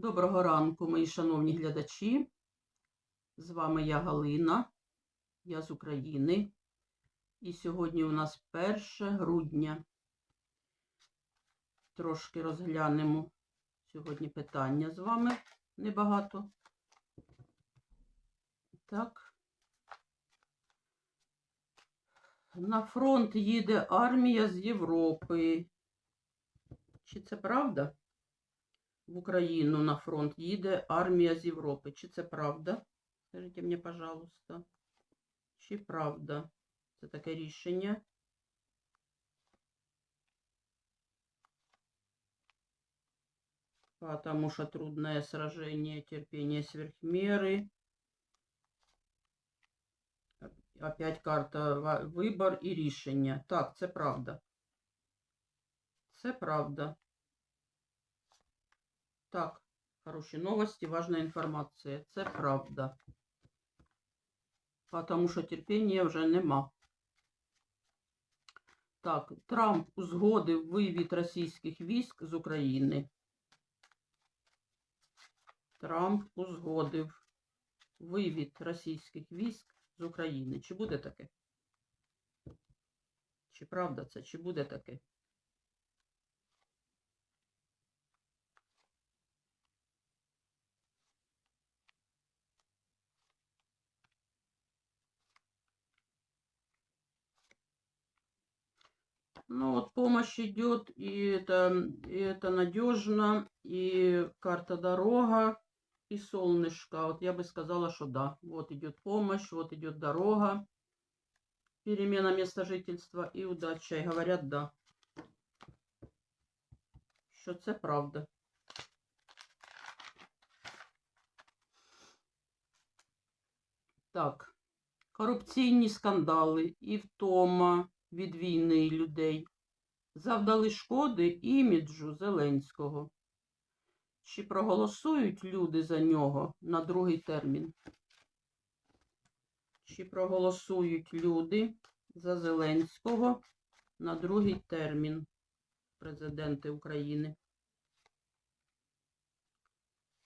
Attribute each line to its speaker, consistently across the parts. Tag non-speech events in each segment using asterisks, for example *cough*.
Speaker 1: Доброго ранку, мої шановні глядачі. З вами я Галина, я з України. І сьогодні у нас 1 грудня. Трошки розглянемо сьогодні питання з вами небагато. Так. На фронт їде армія з Європи. Чи це правда? в Україну на фронт їде армія з Європи. Чи це правда? Скажіть мені, пожалуйста. Чи правда? Це таке рішення. Потому что трудное сражение, терпение сверх меры. Опять карта ва- вибор і рішення. Так, це правда. Це правда. Так, хороші новості, важна інформація. Це правда. Потому що терпіння вже нема. Так, Трамп узгодив вивід російських військ з України. Трамп узгодив вивід російських військ з України. Чи буде таке? Чи правда це? Чи буде таке? Ну вот помощь идет, и это, и это надежно, и карта дорога, и солнышко. Вот я бы сказала, что да. Вот идет помощь, вот идет дорога, перемена места жительства и удача. И говорят да. Що це правда. Так, корупційні скандали і втома від війни людей завдали шкоди іміджу Зеленського. Чи проголосують люди за нього на другий термін? Чи проголосують люди за Зеленського на другий термін президенти України?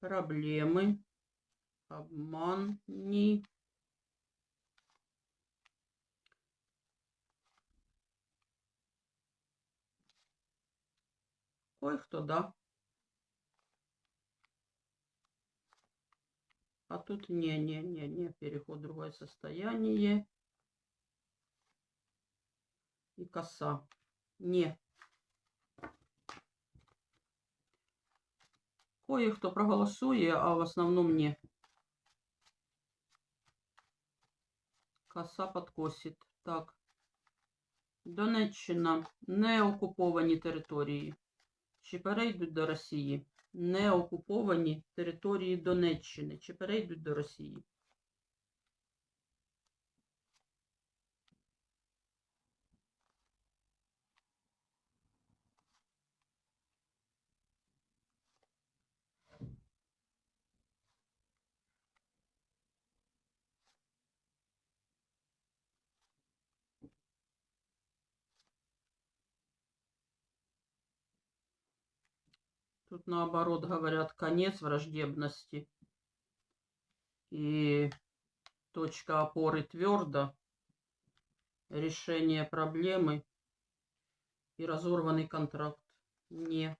Speaker 1: Проблеми, обман. Ой, кто да. А тут не, не, не, не, переход в другое состояние. И коса. Не. Кое-хто проголосує, а в основном не. Коса подкосить. Так. Донеччина. Не окуповані території. Чи перейдуть до Росії? Не окуповані території Донеччини. Чи перейдуть до Росії? Тут наоборот говорят конец враждебности. И точка опоры твердо. Решение проблемы и разорванный контракт. Не.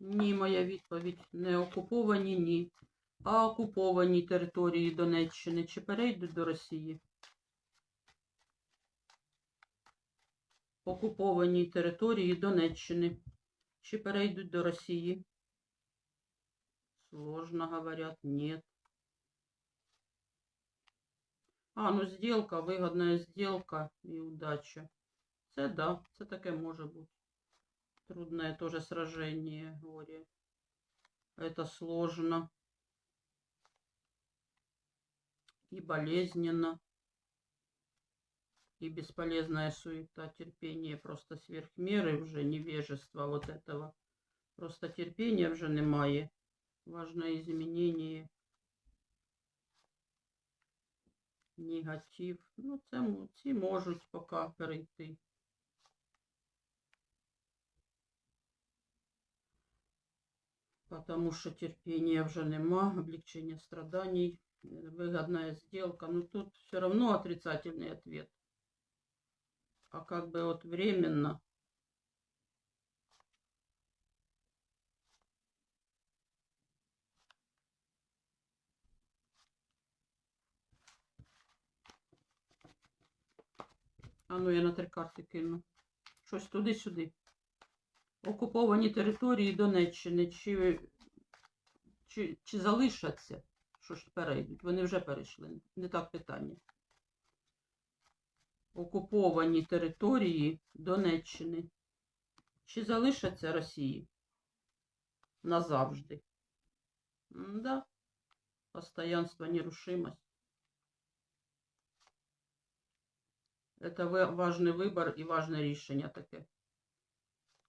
Speaker 1: Ні, моя відповідь. Не окуповані, ні. А окуповані території Донеччини чи перейдуть до Росії? Окупованій території Донеччини. Чи перейдуть до Росії? Сложно говорят, нет. А, ну сделка, вигодна сделка і удача. Це да, це таке може бути. Трудное тоже сражение, горе. Это сложно. И болезненно. и бесполезная суета, терпение просто сверх меры вже, невежество вот этого. Просто терпения вже немає. Важное изменение. Негатив. Ну, це, ці можуть пока перейти. Потому що терпіння вже нема, облегчение страданий, выгодная сделка. но тут все равно отрицательный ответ. А как бы вот временно. А ну я на три карти кину. Щось туди-сюди. Окуповані території Донеччини чи, чи, чи залишаться? Що ж перейдуть? Вони вже перейшли. Не так питання Окуповані території Донеччини. Чи залишаться Росії? Назавжди. Да. Постоянство, нерушимость. Это ви- важний вибір і важне рішення таке.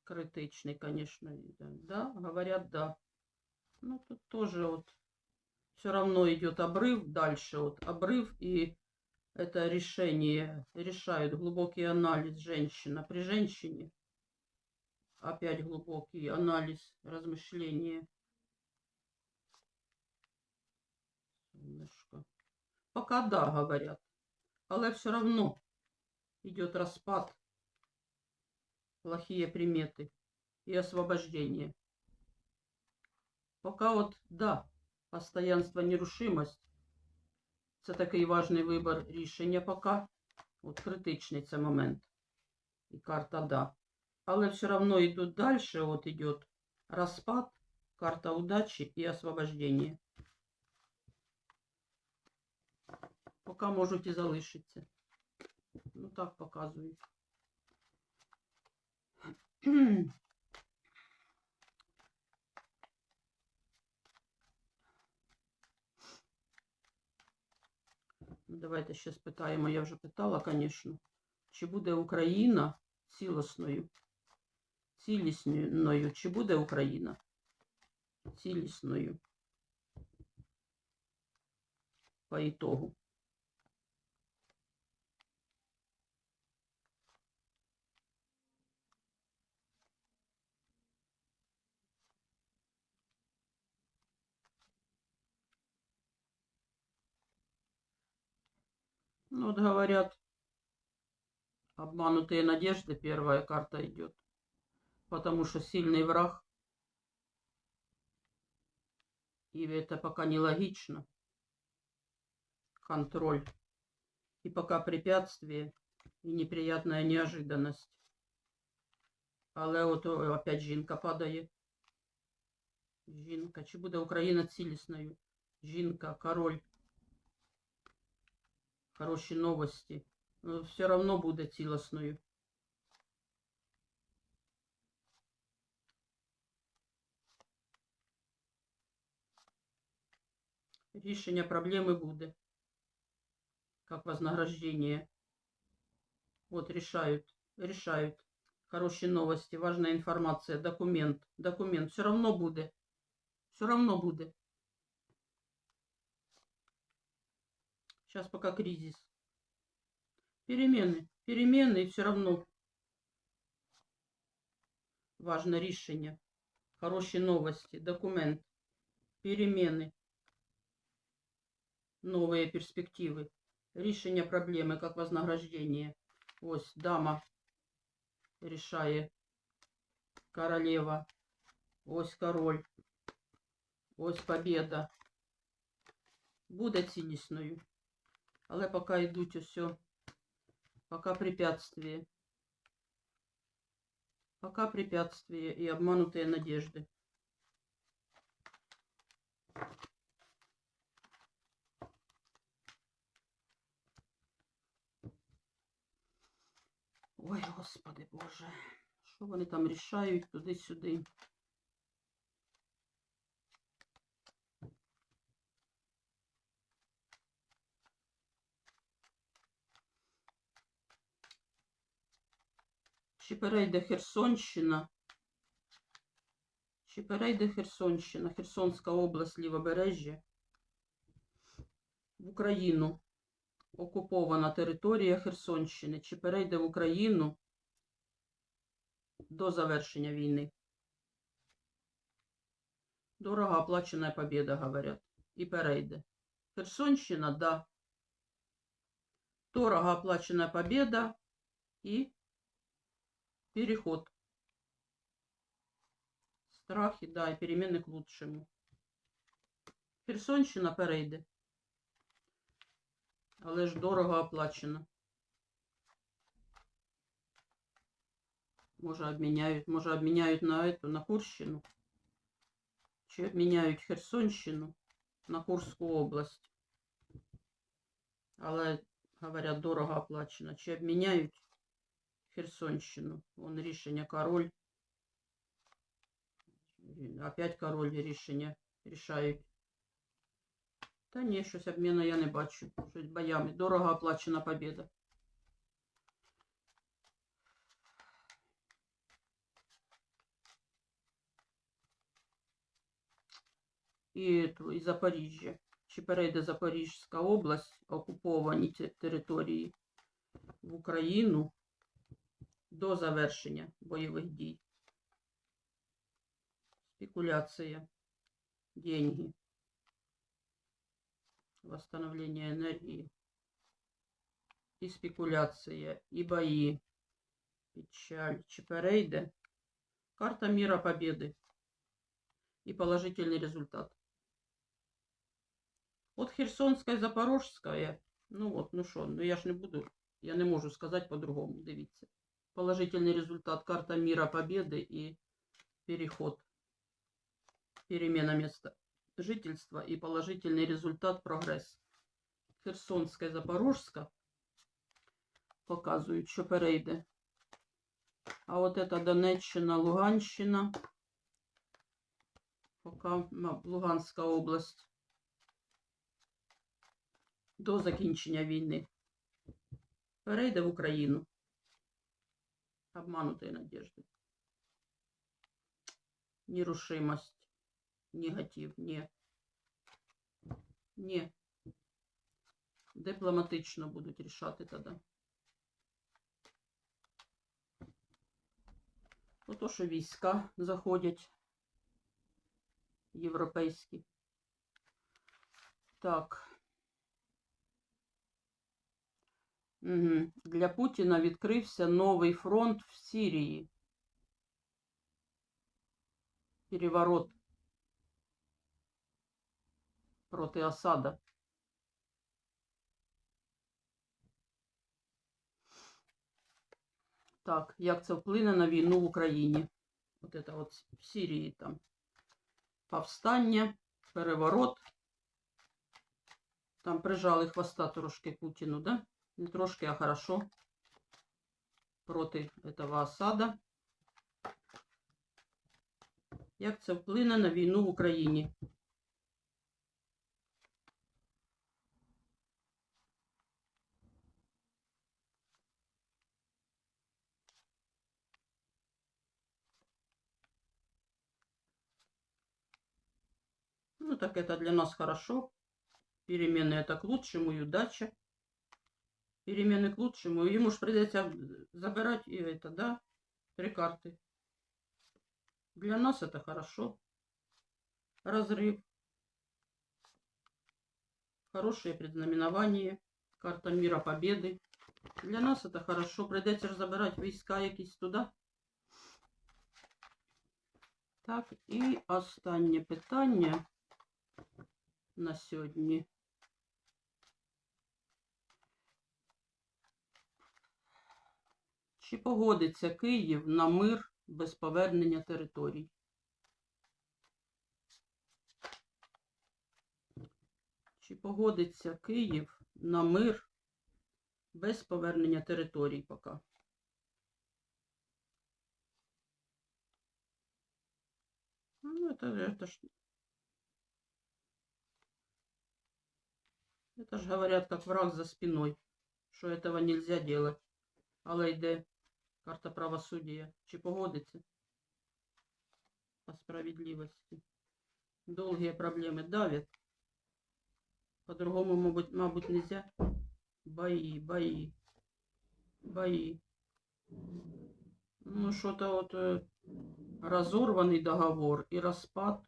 Speaker 1: Критичний, конечно. и Да, да, говорят, да. Ну, тут тоже вот все равно идет обрыв дальше, вот обрыв и Это решение решают глубокий анализ женщина. При женщине опять глубокий анализ, размышления. Солнышко. Пока да, говорят. Але все равно идет распад, плохие приметы и освобождение. Пока вот, да, постоянство, нерушимость, це такий важний вибір рішення пока. От критичний це момент. І карта да. Але все равно йдуть дальше, от идет распад, карта удачи и освобождение. Пока можуть і залишитися. Ну так показують. Давайте ще спитаємо, я вже питала, звісно. Чи буде Україна цілісною? Цілісною, чи буде Україна цілісною по ітогу? Ну, вот говорят, обманутые надежды, первая карта идет. Потому что сильный враг. И это пока нелогично. Контроль. И пока препятствие и неприятная неожиданность. Але от о, опять жінка падає. Жінка. Чи буде Україна цілісною? Жінка, король. Хороші новості. Ну, все равно буде цілісною. Рішення проблеми буде. Как вознаграждение. Вот решают, решают. Хорошие новости, важная информация, документ, документ. Все равно буде. Все равно буде. Сейчас пока кризис. Перемены, перемены, и все равно важно решение. Хорошие новости, документ, перемены, новые перспективы, решение проблемы, как вознаграждение. Ось дама решає, королева, ось король, ось победа. Буде цілісною. Але поки йдуть усе, пока препятствие. Пока препятствие и обманутые надежды. Ой, Господи Боже, що вони там рішають туди-сюди? Чи перейде Херсонщина? Чи перейде Херсонщина, Херсонська область, Лівобережжя в Україну? Окупована територія Херсонщини. Чи перейде в Україну до завершення війни? Дорого оплаченная победа, говорят. І перейде. Херсонщина, да. Дорого оплаченная победа и переход. Страхи, да, и перемены к лучшему. Херсонщина перейде. Але ж дорого оплачено. Може обміняють, може обміняють на эту, на Курщину. Чи обміняють Херсонщину на Курську область. Але, говорять, дорого оплачено. Чи обміняють Херсонщину. Вон рішення король. Опять король рішення рішають. Та ні, щось обміну я не бачу. Щось боями. Дорого оплачена победа. І, і Запоріжжя. Чи перейде Запорізька область, окуповані території в Україну до завершення бойових дій. Спекуляція. Деньги. Восстановление энергии. І спекуляція, і бої. Печаль. Чи перейде? Карта мира победы. И положительный результат. От Херсонська і Запорожська, ну от, ну що, ну я ж не буду, я не можу сказати по-другому, дивіться. Положительный результат, карта мира, победы и переход. Перемена места жительства и положительный результат, прогресс. Херсонська і Запорожська показують, що перейде. А от это Донеччина, Луганщина, пока ну, Луганська область до закінчення війни. Перейде в Україну. Обманутої надежди. Нерушимость. Негатив. Ні. Ні. Дипломатично будуть рішати тоді. Ото, що війська заходять європейські. Так. Для Путіна відкрився новий фронт в Сирії. Переворот проти Асада. Так, як це вплине на війну в Україні? От це от в Сирії там повстання, переворот. Там прижали хвоста трошки Путіну, да? Не трошки, а хорошо. Проти этого Асада. Як це вплине на війну в Україні? Ну, так это для нас хорошо. Перемены это к лучшему и удача. Перемены к лучшему. Ему ж придется забирать и это, да, три карты. Для нас это хорошо. Разрыв. Хорошее предзнаменование. Карта мира победы. Для нас это хорошо. Придется ж забирать війська якісь туди. Так, і останнє питання на сьогодні. Чи погодиться Київ на мир без повернення територій? Чи погодиться Київ на мир без повернення територій поки? Ну, это, это ж Это ж говорят, как враг за спиной, що этого нельзя делать. Але йде карта правосуддя. Чи погодиться? По справедливости. Долгие проблемы давят. По-другому, мабуть, мабуть, нельзя. Бои, бои, бои. Ну, что-то вот э, разорванный договор и распад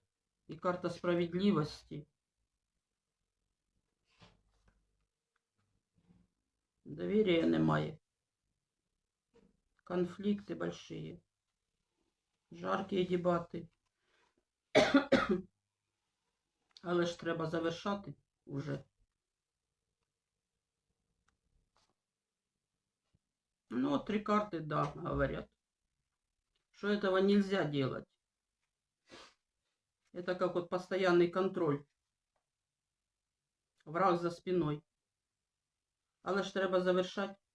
Speaker 1: і карта справедливості. Доверия немає. Конфликты большие. Жаркі дебати. *coughs* Але ж треба завершати уже. Ну, вот три карты, да, говорят. Что этого нельзя делать. Это как вот постоянный контроль. Враг за спиной. Але ж треба завершати.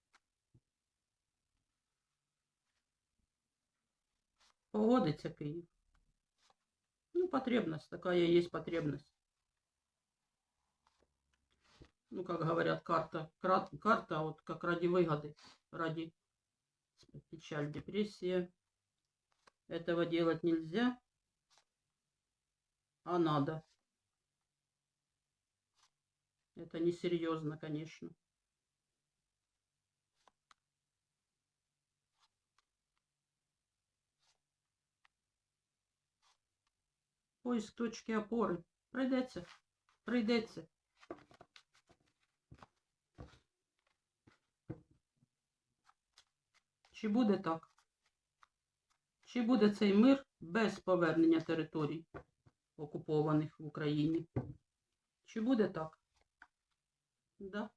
Speaker 1: Погодиться Київ. Ну, потребность. Такая есть потребность. Ну, как говорят, карта, карта вот как ради выгоды, ради печаль, депрессия. Этого делать нельзя, а надо. Это несерьезно, конечно. Поиск точки опори. Прийдеться. Прийдеться. Чи буде так? Чи буде цей мир без повернення територій, окупованих в Україні? Чи буде так? Да.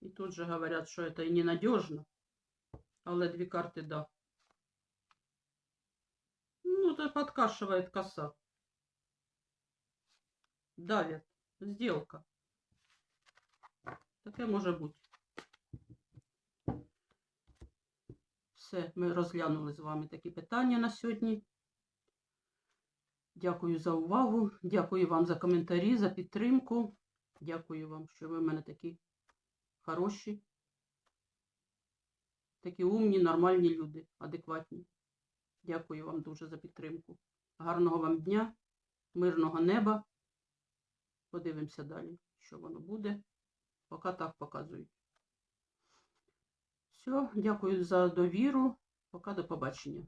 Speaker 1: І тут же говорять, що це і ненадежно, але дві карти да. Ну, это подкашивает коса. Давит. Сделка. Таке може бути. Все, ми розглянули з вами такі питання на сьогодні. Дякую за увагу. Дякую вам за коментарі, за підтримку. Дякую вам, що ви в мене такі хороші, такі умні, нормальні люди, адекватні. Дякую вам дуже за підтримку. Гарного вам дня, мирного неба. Подивимося далі, що воно буде. Поки так показують. Все, дякую за довіру. Поки до побачення.